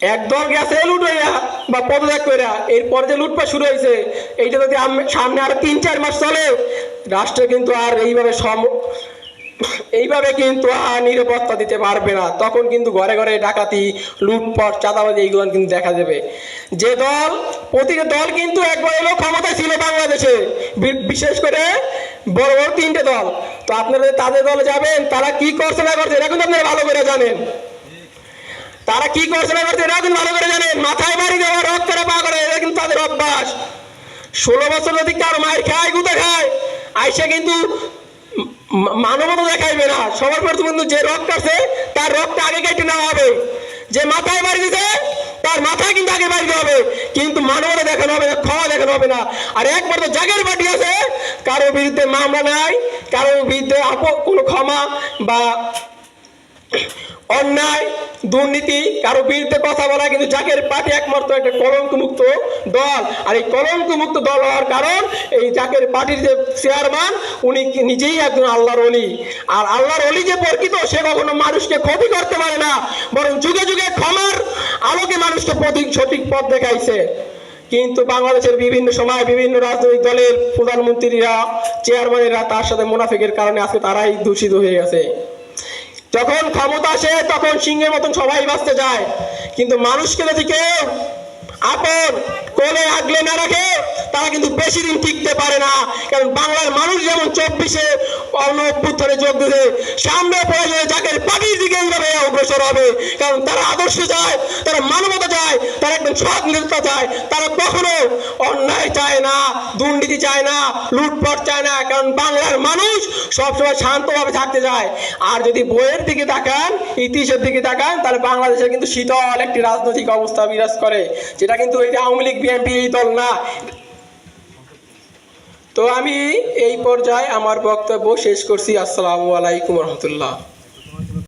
একদল গেছে লুট হইয়া, বা পদত্যাগ কইরা। এরপর যে লুটপাট শুরু হয়েছে এইটা যদি সামনে আরও তিন, চার মাস চলে, রাষ্ট্র কিন্তু আর এইভাবে সম এইভাবে কিন্তু আর নিরাপত্তা দিতে পারবে না। তখন কিন্তু ঘরে ঘরে ডাকাতি, লুটপাট, চাঁদাবাজি এইগুলো কিন্তু দেখা যাবে। যে দল, প্রতিটা দল কিন্তু একবার এলো ক্ষমতায় ছিল বাংলাদেশে। বিশেষ করে বড় বড় তিনটে দল। তো আপনারা তাদের দলে যাবেন, তারা কি করছে না করছে, এটা কিন্তু আপনারা ভালো করে জানেন। কি করছে না করছে কিন্তু ভালো করে জানেন মাথায় বাড়ি দেওয়া রক করে পা করে এটা কিন্তু তাদের অভ্যাস। ষোলো বছর যদি কারও মায়ের খায়, গুতে খায়, আইসে কিন্তু মানবতা দেখাইবে না। সবার প্রথম কিন্তু যে রক কাটছে তার রক্ত আগে কেটে নেওয়া হবে। যে মাথায় বাড়ি দিতে তার মাথায় কিন্তু আগে বাড়িতে হবে। কিন্তু মানবতা দেখানো হবে না, ক্ষমা দেখানো হবে না। আর একবার তো জাগের পার্টি আছে কারও বিরুদ্ধে মামলা নাই কারও বিরুদ্ধে আপ- কোনো ক্ষমা বা অন্যায়, দুর্নীতি, কারও বিরুদ্ধে কথা বলা কিন্তু জাকের পার্টি একমাত্র একটা কলঙ্ক মুক্ত দল। আর এই কলঙ্ক মুক্ত দল হওয়ার কারণ এই জাকের পার্টির যে চেয়ারম্যান উনি নিজেই একজন আল্লাহর অলি। আর আল্লাহর অলি যে প্রকৃত, সে কখনো মানুষকে ক্ষতি করতে পারে না, বরং যুগে যুগে ক্ষমার আলোকে মানুষকে প্রতীক সঠিক পথ দেখাইছে। কিন্তু বাংলাদেশের বিভিন্ন সময় বিভিন্ন রাজনৈতিক দলের প্রধানমন্ত্রীরা চেয়ারম্যানেরা তার সাথে মুনাফিকের কারণে আজকে তারাই দূষিত হয়ে গেছে। যখন ক্ষমতা আসে, তখন সিংহের মতন সবাই বাঁচতে যায়। কিন্তু মানুষকে যদি কেউ আপন কোলে আগলে না রাখে, তারা কিন্তু বেশি দিন টিকতে পারে না। কারণ বাংলার মানুষ যেমন চব্বিশে অন্য অভ্যুত্থানে যোগ দিতে সামনে প্রয়োজনে যাকে পার্টির দিকে এইভাবে অগ্রসর হবে। কারণ তারা আদর্শ চায় তারা মানবতা চায় তারা একদম সৎ নেতা চায় কখনো অন্যায় চায় না, দুর্নীতি চায় না চায় না, কারণ বাংলার মানুষ সবসময় শান্তভাবে থাকতে চায়। আর যদি বইয়ের দিকে তাকান, ইতিহাসের দিকে তাকান, তাহলে বাংলাদেশে কিন্তু শীতল একটি রাজনৈতিক অবস্থা বিরাজ করে, যেটা কিন্তু যে আওয়ামী লীগ, বিএনপি দল না। তো আমি এই পর্যায়ে আমার বক্তব্য শেষ করছি। আসসালামু আলাইকুম রহমতুল্লাহ।